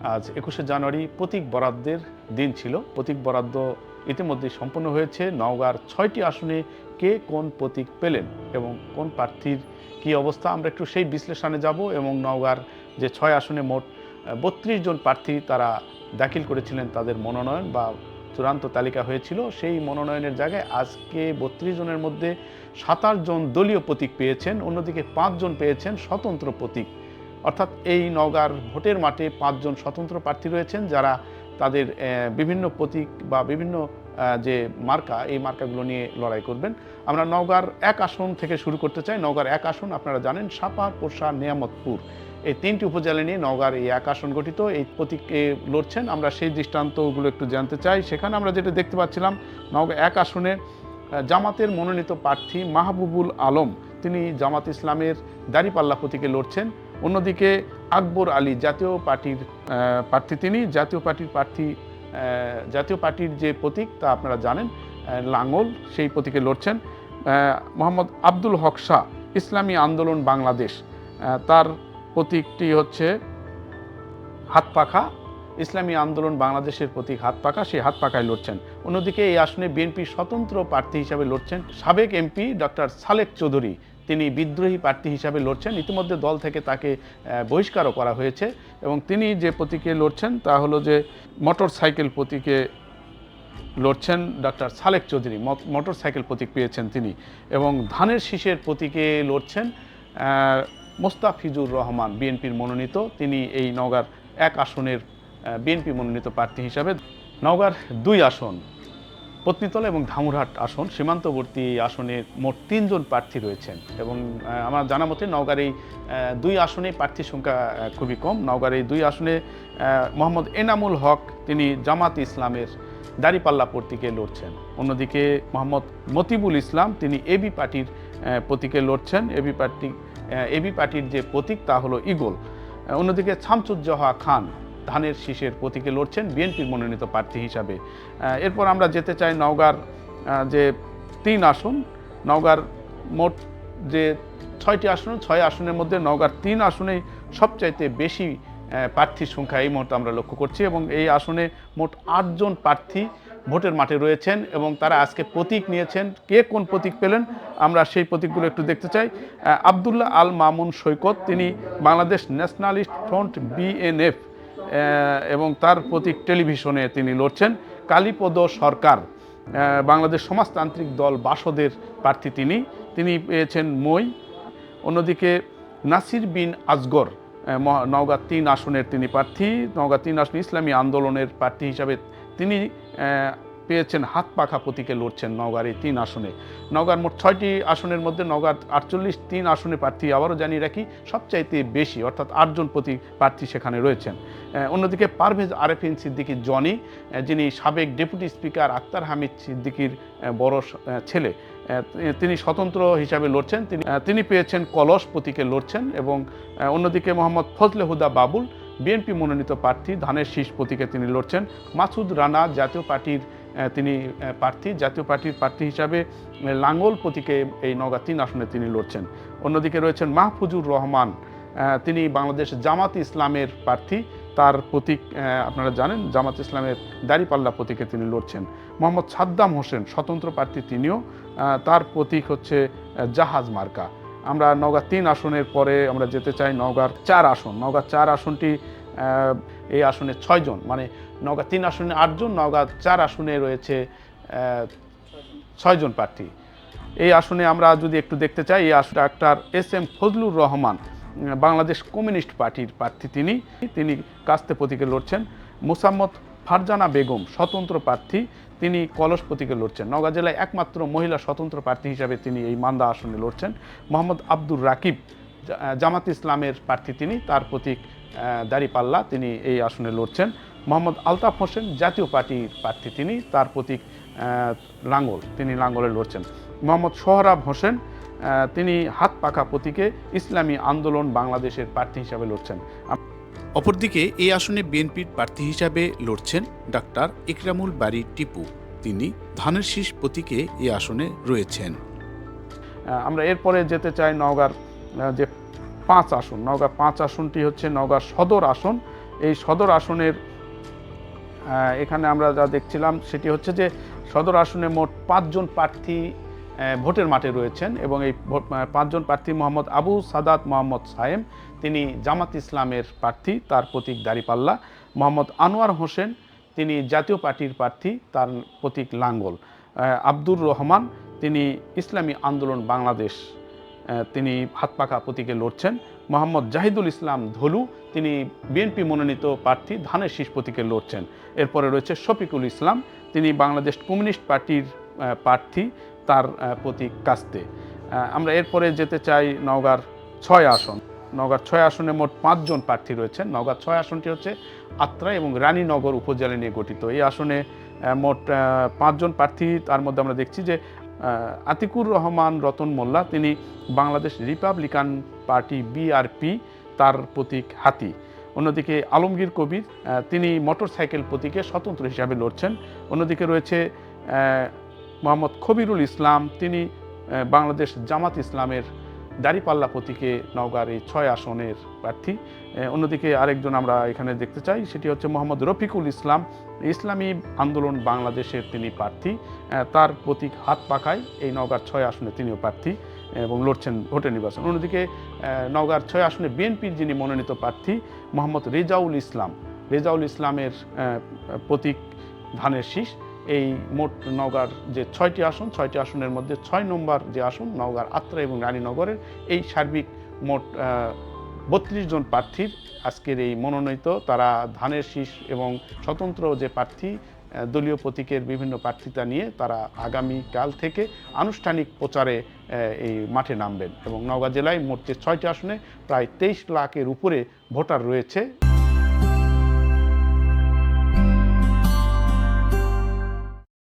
আজ একুশে জানুয়ারি প্রতীক বরাদ্দের দিন ছিল। প্রতীক বরাদ্দ ইতিমধ্যে সম্পন্ন হয়েছে। নওগাঁর ছয়টি আসনে কে কোন প্রতীক পেলেন এবং কোন প্রার্থীর কি অবস্থা, আমরা একটু সেই বিশ্লেষণে যাব এবং নওগাঁর যে ছয় আসনে মোট বত্রিশ জন প্রার্থী তারা দাখিল করেছিলেন তাদের মনোনয়ন বা চূড়ান্ত তালিকা হয়েছিল। সেই মনোনয়নের জায়গায় আজকে বত্রিশ জনের মধ্যে সাতাশ জন দলীয় প্রতীক পেয়েছেন, অন্যদিকে পাঁচজন পেয়েছেন স্বতন্ত্র প্রতীক। অর্থাৎ এই নওগাঁর ভোটের মাঠে পাঁচজন স্বতন্ত্র প্রার্থী রয়েছেন যারা তাদের বিভিন্ন প্রতীক বা বিভিন্ন যে মার্কা, এই মার্কাগুলো নিয়ে লড়াই করবেন। আমরা নওগাঁর এক আসন থেকে শুরু করতে চাই। নওগাঁর এক আসন আপনারা জানেন সাপার পোষা নিয়ামতপুর। এই তিনটি উপজেলা নিয়ে নওগাঁর এই এক আসন গঠিত। এই প্রতীকে লড়ছেন। আমরা সেই দৃষ্টান্তগুলো একটু জানতে চাই। সেখানে আমরা যেটা দেখতে পাচ্ছিলাম, নওগাঁ এক আসনে জামাতের মনোনীত প্রার্থী মাহবুবুল আলম। তিনি জামাত ইসলামের দাড়িপাল্লা প্রতীকে লড়ছেন। অন্যদিকে আকবর আলী জাতীয় পার্টির প্রার্থী তিনি। জাতীয় পার্টির প্রার্থী জাতীয় পার্টির যে প্রতীক তা আপনারা জানেন লাঙ্গল, সেই প্রতীকে লড়ছেন মোহাম্মদ আব্দুল হক শাহ, ইসলামী আন্দোলন বাংলাদেশ। তার প্রতীকটি হচ্ছে হাত পাখা। ইসলামী আন্দোলন বাংলাদেশের প্রতীক হাত পাখা সেই হাত পাখায় লড়ছেন। অন্যদিকে এই আসনে বিএনপি স্বতন্ত্র প্রার্থী হিসাবে লড়ছেন সাবেক এমপি ডক্টর সালেক চৌধুরী। তিনি বিদ্রোহী প্রার্থী হিসাবে লড়ছেন। ইতিমধ্যে দল থেকে তাকে বহিষ্কারও করা হয়েছে এবং তিনি যে প্রতীকে লড়ছেন তা হলো যে মোটর সাইকেল প্রতীকে লড়ছেন doctor Salek Chowdhury. Motorcycle প্রতীক পেয়েছেন তিনি এবং ধানের শীষের প্রতীকে লড়ছেন মোস্তাফিজুর রহমান, বিএনপির মনোনীত। তিনি এই নওগাঁর এক আসনের বিএনপি মনোনীত প্রার্থী হিসাবে। নওগাঁর দুই আসন পত্নীতলা এবং ধামুরহাট আসন, সীমান্তবর্তী আসনে মোট তিনজন প্রার্থী রয়েছেন এবং আমার জানা মতে নওগাঁর এই দুই আসনে প্রার্থীর সংখ্যা খুবই কম। নওগাঁর এই দুই আসনে মোহাম্মদ এনামুল হক, তিনি জামাত ইসলামের দাড়িপাল্লা প্রতীকে লড়ছেন। অন্যদিকে মোহাম্মদ মতিবুল ইসলাম, তিনি এবি পার্টির প্রতীকে লড়ছেন। এবি পার্টি এবি পার্টির যে প্রতীক তা হলো ইগল অন্যদিকে শামসুজ্জোহা খান ধানের শীষের প্রতীকে লড়ছেন বিএনপির মনোনীত প্রার্থী হিসাবে। এরপর আমরা যেতে চাই নওগাঁর যে তিন আসন, নওগাঁর মোট যে ছয়টি আসন, ছয় আসনের মধ্যে নওগাঁর তিন আসনে সবচাইতে বেশি প্রার্থীর সংখ্যা এই মুহূর্তে আমরা লক্ষ্য করছি এবং এই আসনে মোট আটজন প্রার্থী ভোটের মাঠে রয়েছেন এবং তারা আজকে প্রতীক নিয়েছেন। কে কোন প্রতীক পেলেন আমরা সেই প্রতীকগুলো একটু দেখতে চাই। আবদুল্লাহ আল মামুন সৈকত, তিনি বাংলাদেশ ন্যাশনালিস্ট ফ্রন্ট বিএনএফ এবং তার প্রতীক টেলিভিশনে তিনি লড়ছেন। কালীপদ সরকার বাংলাদেশ সমাজতান্ত্রিক দল বাসদের প্রার্থী তিনি। তিনি পেয়েছেন মই। অন্যদিকে নাসির বিন আজগর নওগাঁ তিন আসনের তিনি প্রার্থী। নওগাঁ তিন আসন ইসলামী আন্দোলনের প্রার্থী হিসাবে তিনি পেয়েছেন হাত পাখা প্রতীকে লড়ছেন নওগাঁর এই তিন আসনে। নওগাঁর মোট ছয়টি আসনের মধ্যে নওগাঁর আটচল্লিশ তিন আসনে প্রার্থী আবারও জানিয়ে রাখি, সবচাইতে বেশি অর্থাৎ আটজন প্রতি প্রার্থী সেখানে রয়েছেন। অন্যদিকে পারভেজ আরেফিন সিদ্দিকী জনি যিনি সাবেক ডেপুটি স্পিকার আক্তার হামিদ সিদ্দিকীর বড় ছেলে। তিনি স্বতন্ত্র হিসাবে লড়ছেন, তিনি তিনি পেয়েছেন কলস প্রতীকে লড়ছেন এবং অন্যদিকে মোহাম্মদ ফজলে হুদা বাবুল, বিএনপি মনোনীত প্রার্থী ধানের শীষ প্রতীকে তিনি লড়ছেন। মাসুদ রানা জাতীয় পার্টির তিনি প্রার্থী, জাতীয় পার্টির প্রার্থী হিসাবে লাঙ্গল প্রতীকে এই নওগাঁ তিন আসনে তিনি লড়ছেন। অন্যদিকে রয়েছেন মাহফুজুর রহমান তিনি বাংলাদেশ জামাত ইসলামের প্রার্থী। তার প্রতীক আপনারা জানেন, জামাত ইসলামের দাড়িপাল্লা প্রতীকে তিনি লড়ছেন। মোহাম্মদ সাদ্দাম হোসেন, স্বতন্ত্র প্রার্থী তিনিও তার প্রতীক হচ্ছে জাহাজ মার্কা। আমরা নওগাঁ তিন আসনের পরে আমরা যেতে চাই নওগাঁর চার আসন। নওগাঁ চার আসনটি এই আসনে ছয়জন মানে নওগাঁ তিন আসনে আটজন নওগাঁ চার আসনে রয়েছে ছয়জন প্রার্থী। এই আসনে আমরা যদি একটু দেখতে চাই, এই আসনে doctor S M Fazlur Rahman Bangladesh communist পার্টির প্রার্থী তিনি। তিনি কাস্তে প্রতীকে লড়ছেন। মুসাম্মদ ফারজানা বেগম স্বতন্ত্র প্রার্থী, তিনি কলস প্রতীকে লড়ছেন। নওগাঁ জেলায় একমাত্র মহিলা স্বতন্ত্র প্রার্থী হিসাবে তিনি এই মান্দা আসনে লড়ছেন। মোহাম্মদ আব্দুর রাকিব জামাত ইসলামের প্রার্থী তিনি, তার প্রতীক দাড়িপাল্লা তিনি এই আসনে লড়ছেন। মোহাম্মদ আলতাফ হোসেন জাতীয় পার্টির প্রার্থী তিনি তার প্রতীক লাঙ্গল তিনি লাঙ্গলে লড়ছেন। মোহাম্মদ সোহরাব হোসেন তিনি হাত পাখা প্রতীকে ইসলামী আন্দোলন বাংলাদেশের প্রার্থী হিসাবে লড়ছেন। অপরদিকে এই আসনে বিএনপির প্রার্থী হিসাবে লড়ছেন ডাক্তার ইকরামুল বাড়ি টিপু। তিনি ধানের শীষ প্রতীকে এই আসনে রয়েছেন। আমরা এরপরে যেতে চাই নওগাঁর যে পাঁচ আসন, নওগাঁ পাঁচ আসনটি হচ্ছে নওগাঁ সদর আসন। এই সদর আসনের এখানে আমরা যা দেখছিলাম সেটি হচ্ছে যে সদর আসনে মোট পাঁচজন প্রার্থী ভোটের মাঠে রয়েছেন এবং এই পাঁচজন প্রার্থী মোহাম্মদ আবু সাদাত মোহাম্মদ সায়েম, তিনি জামাত ইসলামের প্রার্থী, তার প্রতীক দাঁড়িপাল্লা মোহাম্মদ আনোয়ার হোসেন, তিনি জাতীয় পার্টির প্রার্থী, তার প্রতীক লাঙ্গল। আব্দুর রহমান, তিনি ইসলামী আন্দোলন বাংলাদেশ তিনি হাত পাখা প্রতীকে লড়ছেন। মোহাম্মদ জাহিদুল ইসলাম ধলু, তিনি বিএনপি মনোনীত প্রার্থী ধানের শীষ প্রতীকে লড়ছেন। এরপরে রয়েছে শফিকুল ইসলাম, তিনি বাংলাদেশ কমিউনিস্ট পার্টির প্রার্থী তার প্রতীক কাস্তে। আমরা এরপরে যেতে চাই নওগাঁর ছয় আসন। নওগাঁর ছয় আসনে মোট পাঁচজন প্রার্থী রয়েছেন। নওগাঁর ছয় আসনটি হচ্ছে আত্রা এবং রানীনগর উপজেলা নিয়ে গঠিত। এই আসনে মোট পাঁচজন প্রার্থী, তার মধ্যে আমরা দেখছি যে আতিকুর রহমান, রতন মোল্লা, তিনি বাংলাদেশ রিপাবলিকান পার্টি বিআরপি তার প্রতীক হাতি। অন্যদিকে আলমগীর কবির তিনি মোটরসাইকেল প্রতীকে স্বতন্ত্র হিসাবে লড়ছেন। অন্যদিকে রয়েছে মোহাম্মদ খবিরুল ইসলাম, তিনি বাংলাদেশ জামাত ইসলামের দাড়িপাল্লা প্রতীকে নওগাঁর এই ছয় আসনের প্রার্থী। অন্যদিকে আরেকজন আমরা এখানে দেখতে চাই, সেটি হচ্ছে মোহাম্মদ রফিকুল ইসলাম। ইসলামী আন্দোলন বাংলাদেশের তিনি প্রার্থী। তার প্রতীক হাত পাখায় এই নওগাঁর ছয় আসনে তিনিও প্রার্থী এবং লড়ছেন ভোটের নির্বাচন। অন্যদিকে নওগাঁর ছয় আসনে বিএনপির যিনি মনোনীত প্রার্থী, মোহাম্মদ রেজাউল ইসলাম। রেজাউল ইসলামের প্রতীক ধানের শীষ। এই মোট নওগাঁর যে ছয়টি আসন, ছয়টি আসনের মধ্যে ছয় নম্বর যে আসন নওগাঁর আত্রা এবং রানীনগরের, এই সার্বিক মোট বত্রিশ জন প্রার্থীর আজকের এই মনোনীত, তারা ধানের শীষ এবং স্বতন্ত্র যে প্রার্থী দলীয় প্রতীকের বিভিন্ন প্রার্থিতা নিয়ে তারা আগামী কাল থেকে আনুষ্ঠানিক প্রচারে এই মাঠে নামবেন এবং নওগাঁ জেলায় মোট যে ছয়টি আসনে, প্রায় তেইশ লাখের উপরে ভোটার রয়েছে।